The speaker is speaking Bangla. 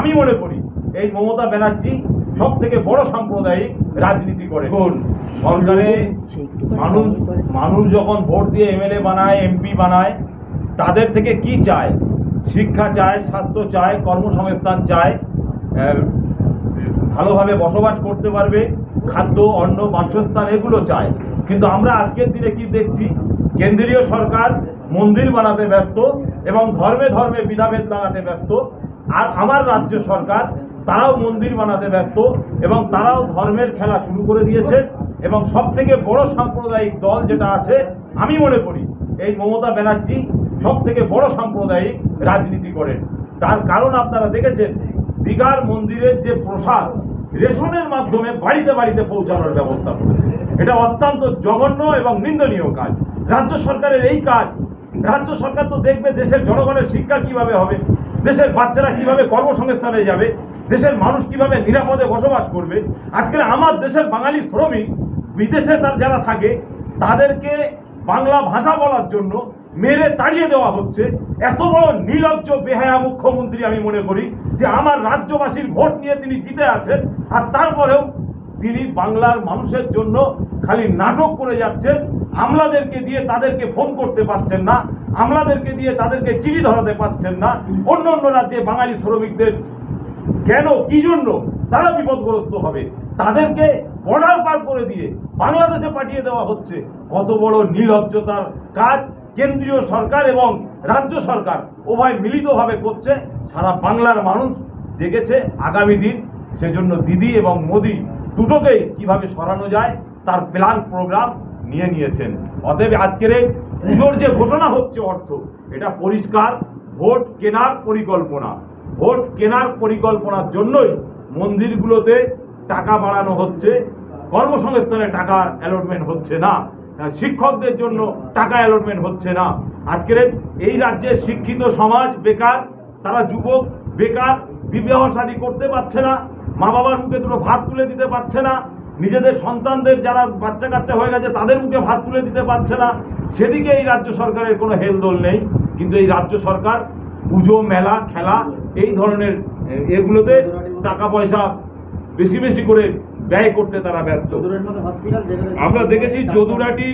আমি মনে করি এই মমতা ব্যানার্জি সব থেকে বড় সাম্প্রদায়িক রাজনীতি করে। সরকারে মানুষ মানুষ যখন ভোট দিয়ে এমএলএ বানায় এমপি বানায় তাদের থেকে কি চায়? শিক্ষা চায় স্বাস্থ্য চায় কর্মসংস্থান চায় ভালোভাবে বসবাস করতে পারবে খাদ্য অন্ন বাসস্থান এগুলো চায়। কিন্তু আমরা আজকের দিনে কি দেখছি? কেন্দ্রীয় সরকার মন্দির বানাতে ব্যস্ত এবং ধর্মে ধর্মে বিধাভেদ লাগাতে ব্যস্ত। আর আমার রাজ্য সরকার তারাও মন্দির বানাতে ব্যস্ত এবং তারাও ধর্মের খেলা শুরু করে দিয়েছে এবং সব থেকে বড় সাম্প্রদায়িক দল যেটা আছে, আমি মনে করি এই মমতা ব্যানার্জি সব থেকে বড় সাম্প্রদায়িক রাজনীতি করেন। তার কারণ আপনারা দেখেছেন, দীঘার মন্দিরের যে প্রসাদ রেশনের মাধ্যমে বাড়িতে বাড়িতে পৌঁছানোর ব্যবস্থা করেছে। এটা অত্যন্ত জঘন্য এবং নিন্দনীয় কাজ। রাজ্য সরকারের এই কাজ, রাজ্য সরকার তো দেখবে দেশের জনগণের শিক্ষা কীভাবে হবে দেশের বাচ্চারা কীভাবে কর্মসংস্থানে যাবে, দেশের মানুষ কীভাবে নিরাপদে বসবাস করবে আজকের আমার দেশের বাঙালি শ্রমিক, বিদেশে তার যারা থাকে, তাদেরকে বাংলা ভাষা বলার জন্য মেরে তাড়িয়ে দেওয়া হচ্ছে। এত বড় নির্লজ্জ বেহায়া মুখ্যমন্ত্রী আমি মনে করি যে আমার রাজ্যবাসীর ভোট নিয়ে তিনি জিতে আছেন, আর তারপরেও তিনি বাংলার মানুষের জন্য খালি নাটক করে যাচ্ছেন। আমলাদেরকে দিয়ে তাদেরকে ফোন করতে পারছেন না। আমলাদেরকে দিয়ে তাদেরকে চিঠি ধরাতে পারছেন না। অন্য অন্য রাজ্যে বাঙালি শ্রমিকদের কেন, কি জন্য? তারা বিপদগ্রস্ত হবে। তাদেরকে বর্ডার পার করে দিয়ে বাংলাদেশে পাঠিয়ে দেওয়া হচ্ছে। কত বড় নির্লজ্জতার কাজ কেন্দ্রীয় সরকার এবং রাজ্য সরকার উভয় মিলিতভাবে করছে। সারা বাংলার মানুষ জেগেছে আগামী দিন। সেজন্য দিদি এবং মোদি দুটোকেই কীভাবে সরানো যায় তার প্ল্যান প্রোগ্রাম নিয়ে নিয়েছেন। অতএব আজকের এই পুজোর যে ঘোষণা হচ্ছে অর্থ, এটা পরিষ্কার, ভোট কেনার পরিকল্পনা। ভোট কেনার পরিকল্পনার জন্যই মন্দিরগুলোতে টাকা বাড়ানো হচ্ছে। কর্মসংস্থানে টাকা অ্যালটমেন্ট হচ্ছে না। শিক্ষকদের জন্য টাকা অ্যালটমেন্ট হচ্ছে না। আজকের এই রাজ্যে শিক্ষিত সমাজ বেকার, তারা যুবক বেকার, বিবাহ করতে পারছে না। মা বাবার মুখে দুটো ভাত তুলে দিতে পারছে না নিজেদের সন্তানদের যারা বাচ্চা কাচ্চা হয়ে গেছে তাদের মুখে ভাত তুলে দিতে পারছে না। সেদিকে এই রাজ্য সরকারের কোনো হেলদোল নেই। কিন্তু এই রাজ্য সরকার পুজো মেলা খেলা এই ধরনের এগুলোতে টাকা পয়সা বেশি বেশি করে ব্যয় করতে তারা ব্যস্ত। আমরা দেখেছি যদুরাটি